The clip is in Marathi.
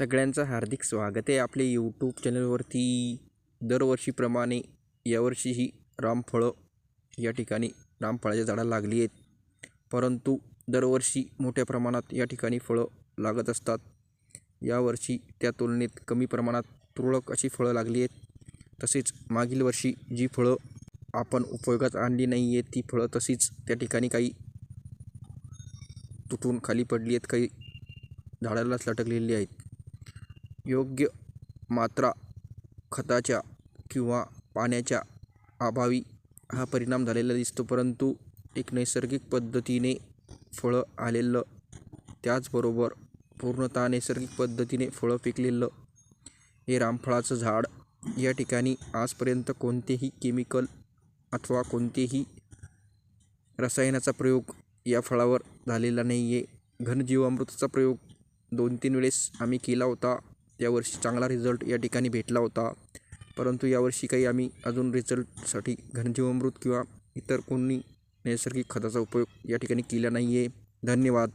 सगळ्यांचं हार्दिक स्वागत आहे आपले यूट्यूब चॅनलवरती दरवर्षीप्रमाणे यावर्षीही रामफळं या ठिकाणी रामफळाच्या झाडाला लागली आहेत. परंतु दरवर्षी मोठ्या प्रमाणात या ठिकाणी फळं लागत असतात. यावर्षी त्या तुलनेत कमी प्रमाणात तुरळक अशी फळं लागली आहेत. तसेच मागील वर्षी जी फळं आपण उपयोगात आणली नाही आहेत ती फळं तशीच त्या ठिकाणी काही तुटून खाली पडली आहेत. काही झाडालाच लटकलेली आहेत. योग्य मात्रा खताच्या किंवा पाण्याच्या अभावी हा परिणाम झालेला दिसतो परंतु एक नैसर्गिक पद्धतीने फळं आलेलं त्याचबरोबर पूर्णतः नैसर्गिक पद्धतीने फळं पिकलेलं हे रामफळाचं झाड या ठिकाणी आजपर्यंत कोणतेही केमिकल अथवा कोणतेही रसायनाचा प्रयोग या फळावर झालेला नाही आहे घनजीवामृताचा प्रयोग दोन तीन वेळेस आम्ही केला होता. यावर्षी चांगला रिझल्ट या ठिकाणी भेटला होता. परंतु यावर्षी काही आम्ही अजून रिझल्टसाठी घनजीवामृत किंवा इतर कोणी नैसर्गिक खताचा उपयोग या ठिकाणी केला नाही आहे धन्यवाद.